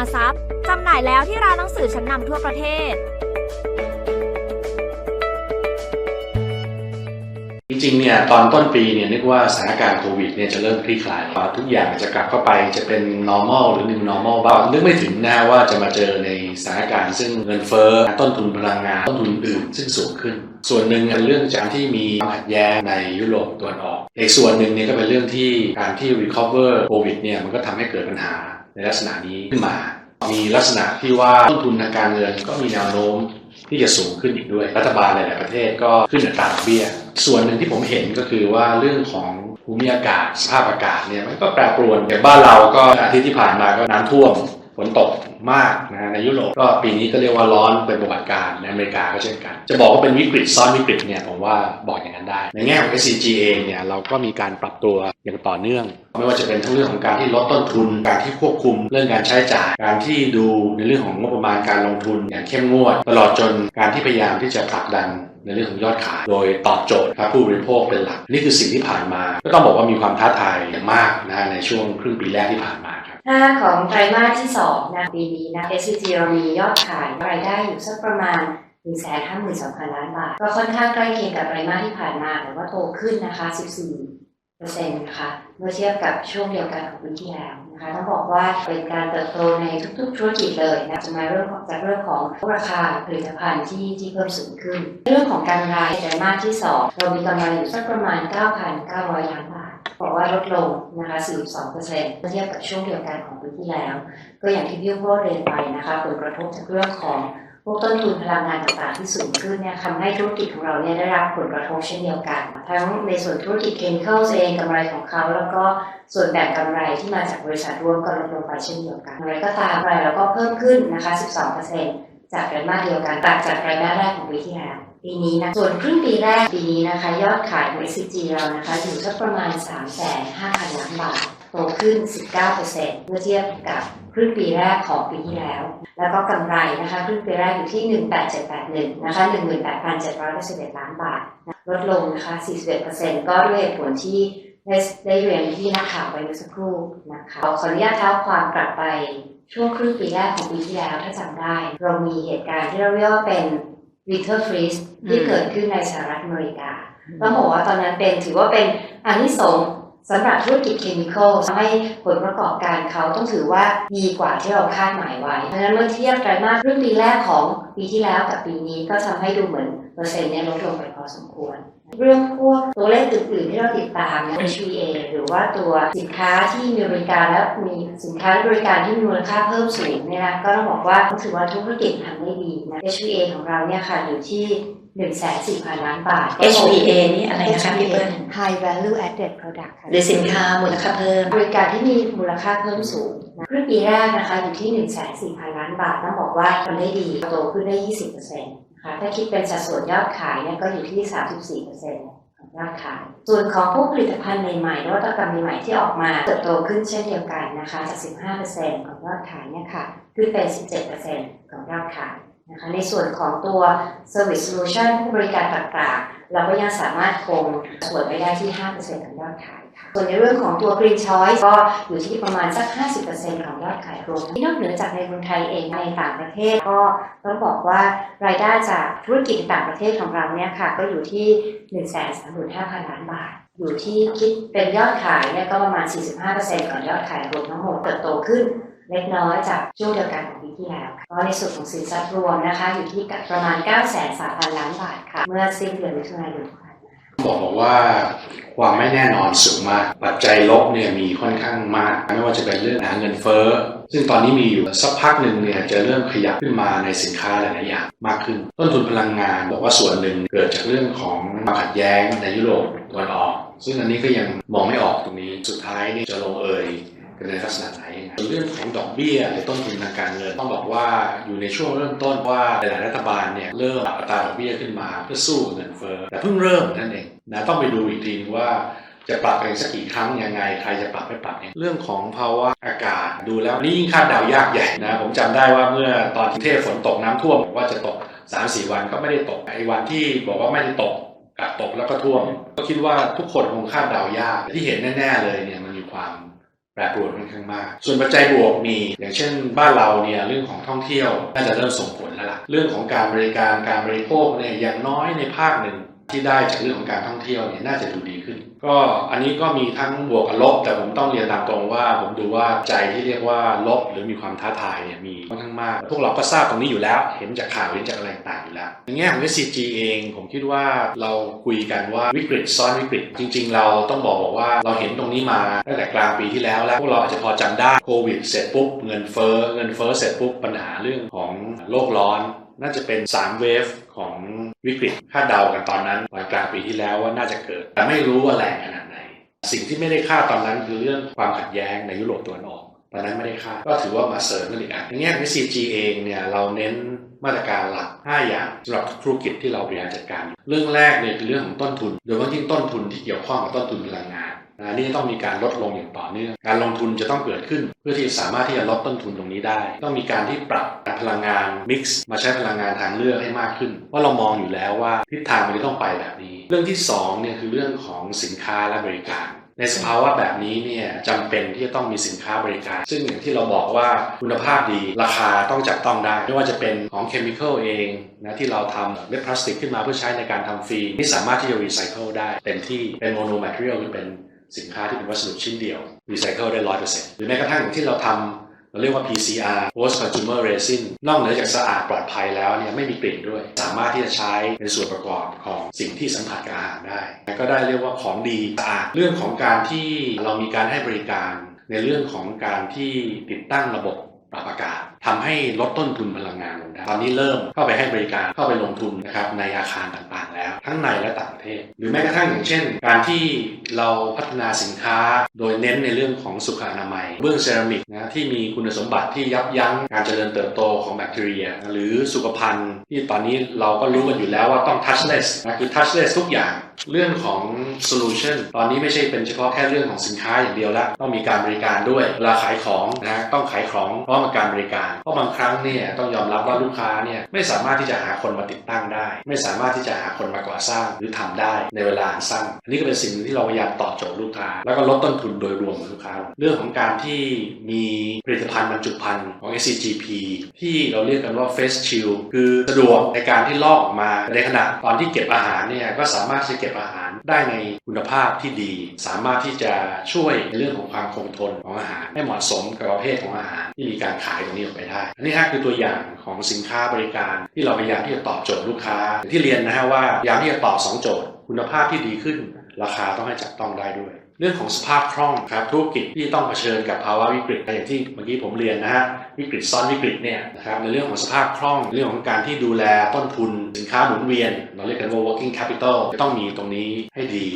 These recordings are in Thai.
มทรัพย์จำหน่ายแล้วที่ร้านหนังสือชั้นนำทั่วประเทศ จริงๆเนี่ยตอนต้นปีเนี่ยนึกว่าสถานการณ์โควิดเนี่ยจะเริ่มคลี่คลายทุกอย่างจะกลับเข้าไปจะเป็น normal หรือ new normal บ้างนึกไม่ถึงนะว่าจะมาเจอในสถานการณ์ซึ่งเงินเฟ้อต้นทุนพลังงานต้นทุนอื่นซึ่งสูงขึ้น ส่วนหนึ่งเป็นเรื่องจากที่มีความขัดแย้งในยุโรปตะวันออกอีกส่วนหนึ่งเนี่ยก็เป็นเรื่องที่การที่ recover โควิดเนี่ยมันก็ทำให้เกิดปัญหา ในลักษณะนี้ขึ้นมา มีลักษณะที่ว่าต้นทุนทางการเงินก็มีแนวโน้มที่จะสูงขึ้นอีกด้วย รัฐบาลหลาย ๆ ประเทศก็ขึ้นอัตราดอกเบี้ย ส่วนหนึ่งที่ผมเห็นก็คือว่าเรื่องของภูมิอากาศสภาพอากาศเนี่ยมันก็แปรปรวนอย่างบ้านเราก็อาทิตย์ที่ผ่านมาก็น้ำท่วมฝนตก มากนะในยุโรปก็ปีนี้ก็เรียกว่าร้อนเป็นประวัติการในอเมริกาก็เช่นกัน จะบอกว่าเป็นวิกฤตซ้อนวิกฤตเนี่ยผมว่าบอกอย่างนั้นได้ ในแง่ของ SCG เองเนี่ยเราก็มีการปรับตัวอย่างต่อเนื่อง ไม่ว่าจะเป็นทั้งเรื่องของการที่ลดต้นทุน การที่ควบคุมเรื่องการใช้จ่าย การที่ดูในเรื่องของงบประมาณการลงทุนอย่างเข้มงวด ตลอดจนการที่พยายามที่จะผลักดันในเรื่องของยอดขาย โดยตอบโจทย์ครับผู้บริโภคเป็นหลัก นี่คือสิ่งที่ผ่านมา ก็ต้องบอกว่ามีความท้าทายอย่างมากนะในช่วงครึ่งปีแรกที่ผ่านมา ถ้าของไตรมาสที่ 2 นะปีนี้นะ SCG เรามียอดขายรายได้อยู่สักประมาณ152,000 ล้านบาท ก็ค่อนข้างใกล้เคียงกับไตรมาสที่ผ่านมา แต่ว่าโตขึ้นนะคะ 14เปอร์เซ็นต์นะคะเมื่อเทียบกับช่วงเดียวกันของปีที่แล้วนะคะต้องบอกว่าเป็นการเติบโตในทุกๆธุรกิจเลยนะจะมาเรื่องของจากเรื่องของราคาผลิตภัณฑ์ที่ที่เพิ่มสูงขึ้น เรื่องของการรายไตรมาสที่ 2 เรามีกำไรอยู่สักประมาณ 9,900 ล้าน บอกว่าลดลงนะคะ 42เปอร์เมื่อเทียบกับช่วงเดียวกันของปีที่แล้ว ก็อย่างที่พี่พูดเรียนไปนะคะผลกระทบจากเรื่องของพวกต้นทุนพลังงานต่างๆที่สูงขึ้นเนี่ยทำให้ธุรกิจของเราเนี่ยได้รับผลกระทบเช่นเดียวกัน ทั้งในส่วนธุรกิจเคมีคอลเองกำไรของเขา แล้วก็ส่วนแบ่งกำไรที่มาจากบริษัทร่วมก็ลดลงไปเช่นเดียวกันอะไรก็ตามกำไรเราก็เพิ่มขึ้นนะคะ 12เปอร์เซ็นต์จากไตรมาสเดียวกันต่างจากไตรมาสแรกของปีที่แล้ว ปีนี้นะ ส่วนครึ่งปีแรกปีนี้นะคะ ยอดขายของ SCG เรานะคะอยู่สักประมาณ 3 5 0 0 0 ล้านบาทโตขึ้น 19%เมื่อเทียบกับครึ่งปีแรกของปีที่แล้ว แล้วก็กำไรนะคะครึ่งปีแรกอยู่ที่ 18781 นะคะ 18,791ล้านบาท ลดลงนะคะ 41%ก็ด้วยเหตุผลที่ได้ได้เรียนที่นักข่าวไปเมื่อสักครู่นะคะขออนุญาตเท้าความกลับไปช่วงครึ่งปีแรกของปีที่แล้วถ้าจำได้ เรามีเหตุการณ์ที่เราเรียกว่าเป็น winter freeze ที่เกิดขึ้นในสหรัฐอเมริกาต้องบอกว่าตอนนั้นเป็นถือว่าเป็นอันที่สงส์สำหรับธุรกิจเคมีคอลทำให้ผลประกอบการเขาต้องถือว่าดีกว่าที่เราคาดหมายไว้ เพราะฉะนั้นเมื่อเทียบไตรมาสครึ่งปีแรกของปีที่แล้วกับปีนี้ก็ทำให้ดูเหมือนเปอร์เซ็นต์เนี่ยลดลงไปพอสมควร เรื่องพวกตัวเลขอื่นๆที่เราติดตามนะ HVA หรือว่าตัวสินค้าที่มีบริการและมีสินค้าและบริการที่มีมูลค่าเพิ่มสูงเนี่ยนะก็ต้องบอกว่าถือว่าธุรกิจทำได้ดีนะ HVA ของเราเนี่ยค่ะอยู่ที่1 4 0 0 0 0ล้านบาท HVA นี่อะไรนะคะพี่เปิ้ล High Value Added Product ค่ะหรือสินค้ามูลค่าเพิ่ม บริการที่มีมูลค่าเพิ่มสูงนะครึ่งปีแรกนะคะอยู่ที่1 4 0 0 0 0ล้านบาทต้องบอกว่าทำได้ดีโตขึ้นได้20%นะ คะถ้าคิดเป็นสัดส่วนยอดขายเนี่ยก็อยู่ที่ 34%ของยอดขาย ส่วนของพวกผลิตภัณฑ์ใหม่ๆนวัตกรรมใหม่ๆที่ออกมาเติบโตขึ้นเช่นเดียวกันนะคะจาก 15%ของยอดขายเนี่ยค่ะขึ้นเป็น 17%ของยอดขายนะคะในส่วนของตัว Service Solution ผู้บริการต่างๆ เราก็ยังสามารถคงส่วนไว้ได้ที่ 5%ของยอดขาย ส่วนในเรื่องของตัว Green Choice ก็อยู่ที่ประมาณสัก 50%ของยอดขายรวมนอกเหนือจากในเมืองไทยเองในต่างประเทศก็ต้องบอกว่ารายได้จากธุรกิจต่างประเทศของเราเนี่ยค่ะก็อยู่ที่ 135,000 ล้านบาท อยู่ที่คิดเป็นยอดขายเนี่ยก็ประมาณ 45%ของยอดขายรวมทั้งหมดเติบโตขึ้นเล็กน้อยจากช่วงเดียวกันของปีที่แล้วก็ในส่วนของสินทรัพย์รวมนะคะ อยู่ที่ประมาณ 9 3 0 0 0 ล้านบาทค่ะ เมื่อสิ้นเดือนมิถุนายนที่ผ่านมา บอกบอกว่าความไม่แน่นอนสูงมาก ปัจจัยลบเนี่ยมีค่อนข้างมาก ไม่ว่าจะเป็นเรื่องหาเงินเฟ้อ ซึ่งตอนนี้มีอยู่สักพักหนึ่งเนี่ยจะเริ่มขยับขึ้นมาในสินค้าหลาย ๆ อย่างมากขึ้น ต้นทุนพลังงานบอกว่าส่วนหนึ่งเกิดจากเรื่องของความขัดแย้งในยุโรปตะวันออก ซึ่งอันนี้ก็ยังมองไม่ออกตรงนี้ สุดท้ายนี่จะลงเอย กันในลักษณะไหนยังไงเรื่องของดอกเบี้ยหรือต้นทุนทางการเงินต้องบอกว่าอยู่ในช่วงเริ่มต้นว่าหลายรัฐบาลเนี่ยเริ่มปรับอัตราดอกเบี้ยขึ้นมาเพื่อสู้เงินเฟ้อแต่เพิ่งเริ่มนั่นเองนะต้องไปดูอีกทีว่าจะปรับกันสักกี่ครั้งยังไงใครจะปรับไม่ปรับเนี่ยเรื่องของภาวะอากาศดูแล้วนี่ยิ่งคาดเดายากใหญ่นะผมจำได้ว่าเมื่อตอนกรุงเทพฝนตกน้ำท่วมบอกว่าจะตก3-4วันก็ไม่ได้ตกไอ้วันที่บอกว่าไม่ได้ตกกลับตกแล้วก็ท่วม ก็คิดว่าทุกคนคงคาดเดายากที่เห็นแน่ ๆ เลยเนี่ยมันมีความ รปรวนค่อนข้างมาก ส่วนปัจจัยบวกมี อย่างเช่นบ้านเราเนี่ยเรื่องของท่องเที่ยวน่าจะเริ่มส่งผลแล้วล่ะ เรื่องของการบริการการบริโภคเนี่ยอย่างน้อยในภาคหนึ่ง ที่ได้จากเรื่องของการท่องเที่ยวเนี่ยน่าจะดูดีขึ้น ก็อันนี้ก็มีทั้งบวกกับลบ แต่ผมต้องเรียนตามตรงว่า ผมดูว่าใจที่เรียกว่าลบหรือมีความท้าทายเนี่ยมีค่อนข้างมาก พวกเราก็ทราบตรงนี้อยู่แล้ว เห็นจากข่าวเห็นจากอะไรต่างอยู่แล้วในแง่ของ SCG เอง ผมคิดว่าเราคุยกันว่าวิกฤตซ้อนวิกฤต จริง ๆ เราต้องบอกบอกว่าเราเห็นตรงนี้มาตั้งแต่กลางปีที่แล้วแล้วพวกเราอาจจะพอจำได้โควิดเสร็จปุ๊บเงินเฟ้อเงินเฟ้อเสร็จปุ๊บปัญหาเรื่องของโลกร้อนน่าจะเป็น3เวฟของ วิกฤตคาดเดากันตอนนั้นตอนกลางปีที่แล้วว่าน่าจะเกิด แต่ไม่รู้ว่าแรงขนาดไหน สิ่งที่ไม่ได้คาดตอนนั้นคือเรื่องความขัดแย้งในยุโรปตะวันออก ตอนนั้นไม่ได้คาดก็ถือว่ามาเสริมกันอีกอันในแง่ของ CG เองเนี่ยเราเน้นมาตรการหลัก 5 อย่างสำหรับธุรกิจที่เราบริหารจัดการ เรื่องแรกเนี่ยคือเรื่องของต้นทุน โดยเฉพาะยิ่ต้นทุนที่เกี่ยวข้องกับต้นทุนพลังงานนะนี่ต้องมีการลดลงอย่างต่อเนื่อง การลงทุนจะต้องเกิดขึ้น เพื่อที่จะสามารถที่จะลดต้นทุนตรงนี้ได้ ต้องมีการที่ปรับพลังงานมิกซ์มาใช้พลังงานทางเลือกให้มากขึ้นเพราะเรามองอยู่แล้วว่าทิศทางมันจะต้องไปแบบนี้ เรื่องที่สองเนี่ยคือเรื่องของสินค้าและบริการ ในสภาวะแบบนี้เนี่ยจำเป็นที่จะต้องมีสินค้าบริการ ซึ่งอย่างที่เราบอกว่าคุณภาพดีราคาต้องจับต้องได้ ไม่ว่าจะเป็นของเคมีคอลเองนะที่เราทำเม็ดพลาสติกขึ้นมาเพื่อใช้ในการทำฟิล์มที่สามารถที่จะรีไซเคิลได้เต็มที่เป็นโมโนแมทเรียลคือเป็นสินค้าที่เป็นวัสดุชิ้นเดียวรีไซเคิลได้ร้อยเปอร์เซ็นต์หรือแม้กระทั่งที่เราทำ เราเรียกว่า PCR Post Consumer Resin นอกเหนือจากสะอาดปลอดภัยแล้วเนี่ยไม่มีกลิ่นด้วย สามารถที่จะใช้เป็นส่วนประกอบของสิ่งที่สัมผัสกับอาหารได้ ก็ได้เรียกว่าของดีสะอาดเรื่องของการที่เรามีการให้บริการ ในเรื่องของการที่ติดตั้งระบบปรับอากาศทำให้ลดต้นทุนพลังงานลงได้ตอนนี้เริ่มเข้าไปให้บริการเข้าไปลงทุนนะครับในอาคารต่าง ทั้งในและต่างประเทศ หรือแม้กระทั่งอย่างเช่น การที่เราพัฒนาสินค้า โดยเน้นในเรื่องของสุขอนามัย เบื้องเซรามิกนะที่มีคุณสมบัติที่ยับยั้งการเจริญเติบโตของแบคทีเรีย หรือสุขภัณฑ์ที่ตอนนี้เราก็รู้กันอยู่แล้วว่าต้อง touchless นะคือ touchless ทุกอย่างเรื่องของ solution ตอนนี้ไม่ใช่เป็นเฉพาะแค่เรื่องของสินค้าอย่างเดียวแล้วต้องมีการบริการด้วยเวลาขายของนะต้องขายของพร้อมกับการบริการ เพราะบางครั้งเนี่ยต้องยอมรับว่าลูกค้าเนี่ยไม่สามารถที่จะหาคนมาติดตั้งได้ ไม่สามารถที่จะหาคนมาก่อสร้างหรือทำได้ในเวลาสั้นอันนี้ก็เป็นสิ่งที่เราพยายามตอบโจทย์ลูกค้า แล้วก็ลดต้นทุนโดยรวมของลูกค้า เรื่องของการที่มีผลิตภัณฑ์บรรจุภัณฑ์ของ SCGP ที่เราเรียกกันว่า Face Chill คือสะดวกในการที่ลอกออกมาในขณะตอนที่เก็บอาหารเนี่ยก็สามารถที่จะเก็บอาหาร ได้ในคุณภาพที่ดี สามารถที่จะช่วยในเรื่องของความคงทนของอาหาร ให้เหมาะสมกับประเภทของอาหารที่มีการขายตรงนี้ออกไปได้ อันนี้ฮะคือตัวอย่างของสินค้าบริการ ที่เราพยายามที่จะตอบโจทย์ลูกค้าที่เรียนนะฮะว่าพยายามที่จะตอบสองโจทย์ คุณภาพที่ดีขึ้น ราคาต้องให้จับต้องได้ด้วย เรื่องของสภาพคล่องครับธุรกิจที่ต้องเผชิญกับภาวะวิกฤตอย่างที่เมื่อกี้ผมเรียนนะฮะวิกฤตซ้อนวิกฤตเนี่ยนะครับในเรื่องของสภาพคล่อง เรื่องของการที่ดูแลต้นทุนสินค้าหมุนเวียน เราเรียกกันว่า working capital จะต้องมีตรงนี้ให้ดี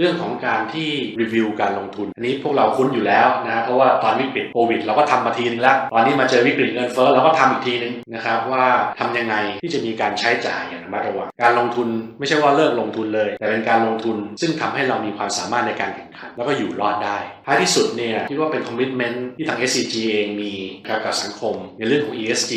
เรื่องของการที่รีวิวการลงทุน อันนี้พวกเราคุ้นอยู่แล้วนะเพราะว่าตอนวิกฤตโควิดเราก็ทำมาทีนึงแล้ว ตอนนี้มาเจอวิกฤตเงินเฟ้อเราก็ทำอีกทีนึงนะครับว่าทำยังไงที่จะมีการใช้จ่ายอย่างระมัดระวังการลงทุนไม่ใช่ว่าเลิกลงทุนเลย แต่เป็นการลงทุนซึ่งทำให้เรามีความสามารถในการแข่งขันแล้วก็อยู่รอดได้ท้ายที่สุดเนี่ยคิดว่าเป็นคอมมิชเมนต์ที่ทาง SCG เองมีครับกับสังคมในเรื่องของ ESG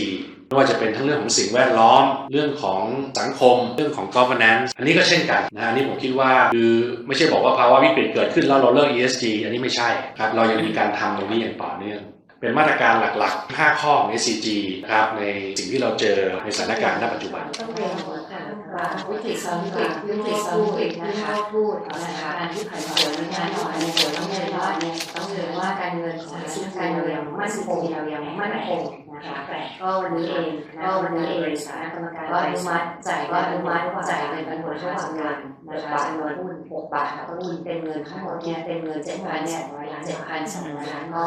ไม่ว่าจะเป็นทั้งเรื่องของสิ่งแวดล้อม เรื่องของสังคม เรื่องของ governance อันนี้ก็เช่นกันนะอันนี้ผมคิดว่าคือไม่ใช่บอกว่าภาวะวิกฤตเกิดขึ้นแล้วเราเลิก ESG อันนี้ไม่ใช่ครับเรายังมีการทำตรงนี้อย่างต่อเนื่องเป็นมาตรการหลักๆ 5 ข้อของ SCG นะครับในสิ่งที่เราเจอในสถานการณ์ณปัจจุบันต้องเรียนหัวค่ะว่าวิกฤตซ้อนวิกฤตวิกฤตซ้อนวิกฤตนะคะพูดนะคะการที่ผ่านผลงานของอันนี้ต้องเรียนว่าเนี่ยต้องเรียนว่าการเงินของอาชีพการเงินมั่นคงเรายังมั่นคง นะคะก็วันนี้เองก็วันนี้เองสถานกรรมการก็อนุมัติจ่ายก็อนุมัติจ่ายเงินปันผลระหว่างกันนะคะจำนวนหุ้น6บาทแล้วก็หุ้นเป็นเงินทั้งหมดเนี่ยเป็นเงิน7,200ล้าน7,200ล้านก็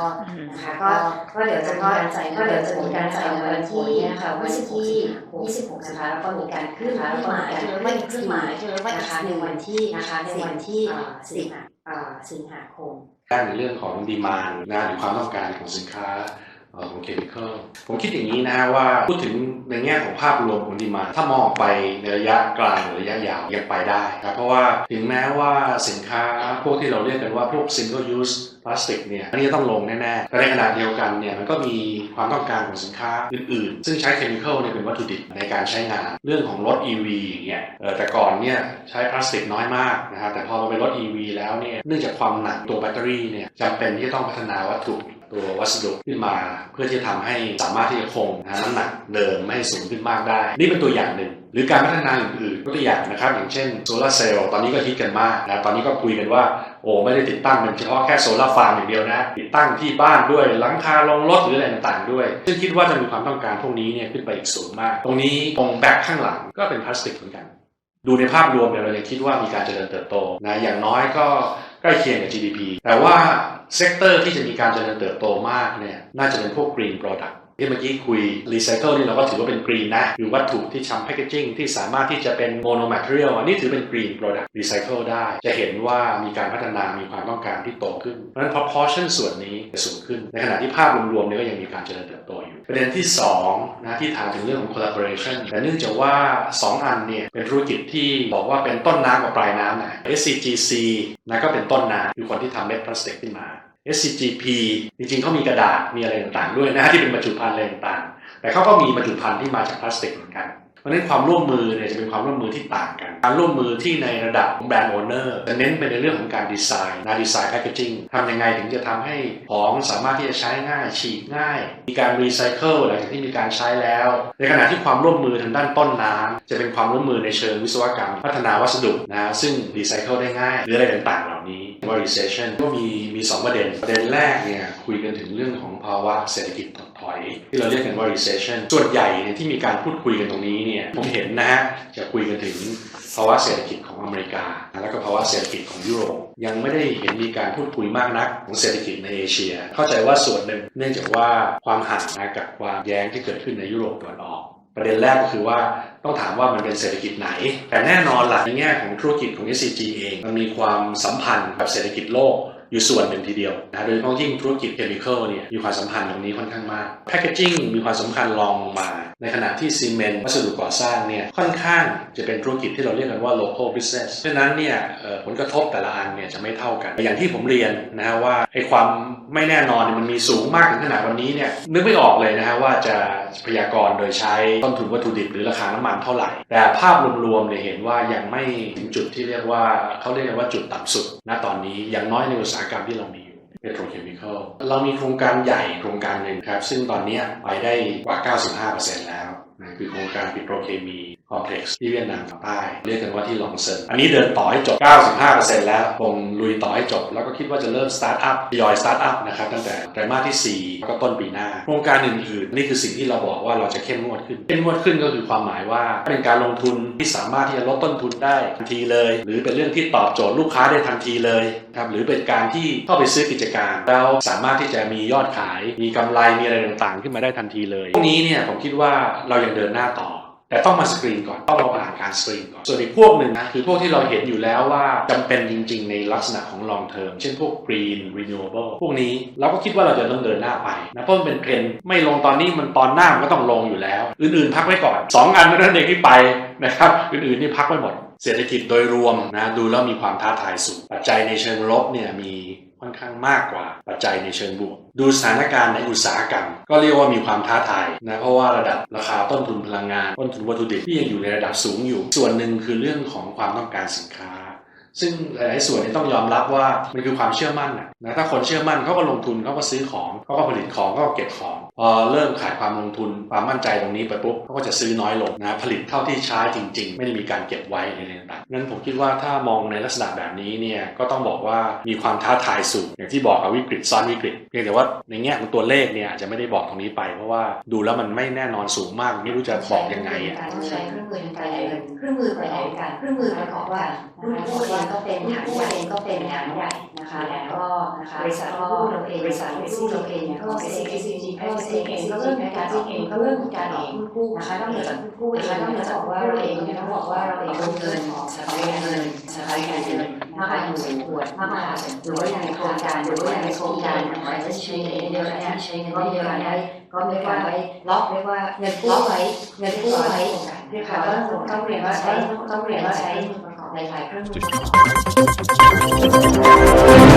นะคะก็ก็เดี๋ยวจะก็ก็เดี๋ยวจะมีการจ่ายเงินวันที่นะคะวันที่26นะคะแล้วก็มีการขึ้นขึ้นหมายไม่ขึ้นหมายนะคะในวันที่นะคะในวันที่สิบสิงหาคมด้านในเรื่องของดีมานนะหรือความต้องการของสินค้า เอ่อของเคมีคอลผมคิดอย่างนี้นะฮะว่าพูดถึงในแง่ของภาพรวมของดีมา ถ้ามองไปในระยะกลางหรือระยะยาวยังไปได้ครับเพราะว่าถึงแม้ว่าสินค้าพวกที่เราเรียกกันว่าพวก single use พลาสติกเนี่ยอันนี้จะต้องลงแน่ๆแต่ในขณะเดียวกันเนี่ยมันก็มีความต้องการของสินค้าอื่นๆ ซึ่งใช้เคมีคอลเนี่ยเป็นวัตถุดิบในการใช้งาน เรื่องของรถ EV อย่างเงี้ยแต่ก่อนเนี่ยใช้พลาสติกน้อยมากนะฮะแต่พอมาเป็นรถ EV แล้วเนี่ยเนื่องจากความหนักตัวแบตเตอรี่เนี่ยจำเป็นที่ต้องพัฒนาวัตถุ ตัววัสดุขึ้นมา เพื่อที่จะทำให้สามารถที่จะคงน้ำหนักเดิมไม่ให้สูงขึ้นมากได้ นี่เป็นตัวอย่างหนึ่ง หรือการพัฒนาอื่นๆตัวอย่างนะครับ อย่างเช่นโซลาร์เซลล์ตอนนี้ก็ฮิตกันมากนะตอนนี้ก็คุยกันว่าโอ้ไม่ได้ติดตั้งเป็นเฉพาะแค่โซลาร์ฟาร์มอย่างเดียวนะ ติดตั้งที่บ้านด้วยหลังคาลงรถหรืออะไรต่างๆด้วย ซึ่งคิดว่าจะมีความต้องการพวกนี้เนี่ยขึ้นไปอีกสูงมาก ตรงนี้ตรงแบ็คข้างหลังก็เป็นพลาสติกเหมือนกัน ดูในภาพรวมเนี่ยเรายังคิดว่ามีการเจริญเติบโตนะอย่างน้อยก็ ล้เคียงกับ GDP แต่ว่าเซกเตอร์ที่จะมีการเจริญเติบโตมากเนี่ยน่าจะเป็นพวก Green Product ที่เมื่อกี้คุย Recycle นี่เราก็ถือว่าเป็น Green นะคือวัตถุที่ทำ Packaging ที่สามารถที่จะเป็น Monomaterial อันนี้ถือเป็น Green Product Recycle ได้ จะเห็นว่ามีการพัฒนามีความต้องการที่โตขึ้น เพราะฉะนั้น proportion ส่วนนี้จะสูงขึ้น ในขณะที่ภาพรวมๆเนี่ยก็ยังมีการเจริญเติบโตอยู่ ประเด็นที่2นะที่ถามถึงเรื่องของ collaboration แต่เนื่องจากว่า 2 อันเนี่ยเป็นธุรกิจที่บอกว่าเป็นต้นน้ำกับปลายน้ำนะ SCGC นะก็เป็นต้นน้ำคือคนที่ทำเม็ดพลาสติกขึ้นมา SCGP จริงๆเขามีกระดาษมีอะไรต่างๆด้วยนะฮะที่เป็นบรรจุภัณฑ์อะไรต่างๆ แต่เขาก็มีบรรจุภัณฑ์ที่มาจากพลาสติกเหมือนกัน ราะนั้นความร่วมมือเนี่ยจะเป็นความร่วมมือที่ต่างกัน การร่วมมือที่ในระดับของแบรนด์โอเนอร์จะเน้นไปในเรื่องของการดีไซน์นะดีไซน์แพคเกจิ้งทำยังไงถึงจะทำให้ของสามารถที่จะใช้ง่ายฉีกง่าย มีการรีไซเคิลหลังจากที่มีการใช้แล้ว ในขณะที่ความร่วมมือทางด้านต้นน้ำจะเป็นความร่วมมือในเชิงวิศวกรรม พัฒนาวัสดุนะซึ่งรีไซเคิลได้ง่าย หรืออะไรต่างๆเหล่านี้ว่า recession ก็มีมีสองประเด็น ประเด็นแรกเนี่ยคุยกันถึงเรื่องของภาวะเศรษฐกิจ ที่เราเรียกกันว่า recession ส่วนใหญ่เนี่ยที่มีการพูดคุยกันตรงนี้เนี่ยผมเห็นนะฮะจะคุยกันถึงภาวะเศรษฐกิจของอเมริกา แล้วก็ภาวะเศรษฐกิจของยุโรปยังไม่ได้เห็นมีการพูดคุยมากนักของเศรษฐกิจในเอเชีย เข้าใจว่าส่วนหนึ่งเนื่องจากว่าความห่างนะกับความแย้งที่เกิดขึ้นในยุโรปตะวันออกประเด็นแรกก็คือว่าต้องถามว่ามันเป็นเศรษฐกิจไหน แต่แน่นอนหลักในแง่ของธุรกิจของ SCG เอง มันมีความสัมพันธ์กับเศรษฐกิจโลก อยู่ส่วนหนึ่งทีเดียวนะโดยเฉพาะยิ่งธุรกิจเคมีคอลเนี่ยมีความสัมพันธ์ตรงนี้ค่อนข้างมากแพคเกจิ้งมีความสำคัญรองมา ในขณะที่ซีเมนต์วัสดุก่อสร้างเนี่ยค่อนข้างจะเป็นธุรกิจที่เราเรียกกันว่า local business เพราะนั้นเนี่ยผลกระทบแต่ละอันเนี่ยจะไม่เท่ากัน อย่างที่ผมเรียนนะฮะว่าไอ้ความไม่แน่นอนเนี่ยมันมีสูงมากถึงขนาดวันนี้เนี่ยนึกไม่ออกเลยนะฮะว่าจะ พยากรณ์โดยใช้ต้นทุนวัตถุดิบหรือราคาน้ำมันเท่าไหร่ แต่ภาพรวมๆเนี่ยเห็นว่ายังไม่ถึงจุดที่เรียกว่าเขาเรียกันว่าจุดต่ำสุดณตอนนี้อย่างน้อยในอุตสาหกรรมที่เรามีอยู่ในโกลเคมิคอลเรามีโครงการใหญ่โครงการหนึ่งครับ ซึ่งตอนนี้ไปได้กว่า 95%แล้วนะคือโครงการปิโตรเคมี คอมเพล็กซ์ที่เวียดนามใต้เรียกกันว่าที่ลองเซินอันนี้เดินต่อให้จบ 95%แล้วคงลุยต่อให้จบ แล้วก็คิดว่าจะเริ่มสตาร์ทอัพทยอยสตาร์ทอัพนะครับตั้งแต่ไตรมาสที่4แล้วก็ต้นปีหน้า โครงการอื่นๆ นี่คือสิ่งที่เราบอกว่าเราจะเข้มงวดขึ้น เข้มงวดขึ้นก็คือความหมายว่า เป็นการลงทุนที่สามารถที่จะลดต้นทุนได้ทันทีเลย หรือเป็นเรื่องที่ตอบโจทย์ลูกค้าได้ทันทีเลยครับหรือเป็นการที่เข้าไปซื้อกิจการ แล้วสามารถที่จะมียอดขาย มีกำไรมีอะไรต่างๆ ขึ้นมาได้ทันทีเลยพวกนี้เนี่ยผมคิดว่าเรายังเดินหน้าต่อ แต่ต้องมาสกรีนก่อนต้องเราผ่านการสกรีนก่อน ส่วนอีกพวกหนึ่งนะคือพวกที่เราเห็นอยู่แล้วว่าจำเป็นจริง ๆ ในลักษณะของ long term เช่นพวก green renewable พวกนี้เราก็คิดว่าเราจะต้องเดินหน้าไปนะเพราะมันเป็นเทรนด์ไม่ลงตอนนี้มันตอนหน้ามันก็ต้องลงอยู่แล้ว อื่นๆพักไว้ก่อน 2 อันเท่านั้นเองที่ไปนะครับ อื่นๆนี่พักไว้หมด เศรษฐกิจโดยรวมนะดูแล้วมีความท้าทายสูง ปัจจัยในเชิงลบเนี่ยมีค่อนข้างมากกว่าปัจจัยในเชิงบวก ดูสถานการณ์ในอุตสาหกรรม ก็เรียกว่ามีความท้าทายนะเพราะว่าระดับราคาต้นทุนพลังงาน ต้นทุนวัตถุดิบที่ยังอยู่ในระดับสูงอยู่ ส่วนหนึ่งคือเรื่องของความต้องการสินค้า ซึ่งหลาย ๆ ส่วนนี่ยต้องยอมรับว่ามันคือความเชื่อมั่นนะถ้าคนเชื่อมั่นเขาก็ลงทุนเขาก็ซื้อของเขาก็ผลิตของเขาก็เก็บของ พอเริ่มขาดความลงทุนความมั่นใจตรงนี้ไปปุ๊บเขาก็จะซื้อน้อยลงนะผลิตเท่าที่ใช้จริง ๆ ไม่ได้มีการเก็บไว้ในอะไรต่างๆงั้นผมคิดว่าถ้ามองในลักษณะแบบนี้เนี่ยก็ต้องบอกว่ามีความท้าทายสูง อย่างที่บอกอวิกฤตซ้อนวิกฤตเพียงแต่ว่าในแง่ของตัวเลขเนี่ยอาจจะไม่ได้บอกตรงนี้ไป เพราะว่าดูแล้วมันไม่แน่นอนสูงมากไม่รู้จะบอกยังไงอะการใช้เครื่องมือทางการเงินเครื่องมือประกอบการเครื่องมือประกอบการหุ้นกู้เองก็เป็นฐานใหญ่เองก็เป็นฐานใหญ่นะคะแล้วก็นะคะบริษัทผู้เราเองบริษัทผู้เราเองเนี่ยก็ SCG ก็เริ่มมีการเองก็เริ่มมีการออกหุ้นกู้นะคะนอกเหนือจากหุ้นกู้นะคะนอกเหนือจากว่าเราเองเนี่ยต้องบอกว่าเราเองเงินออกสถาเงินสถาเงินมากกว่าพอสมควรมากกว่าพอสมควรหรือว่าอย่างในโครงการหรือว่าอย่างในโครงการอาจจะใช้เงินเยอะนะใช้เงินเยอะได้ก็เรียกว่าล็อกเรียกว่าเงินกู้ไว้เงินกู้ไว้เรียกว่าต้องต้องเรียนว่าใช้ต้องเรียนว่าใช้ในหลายเครื่องมือ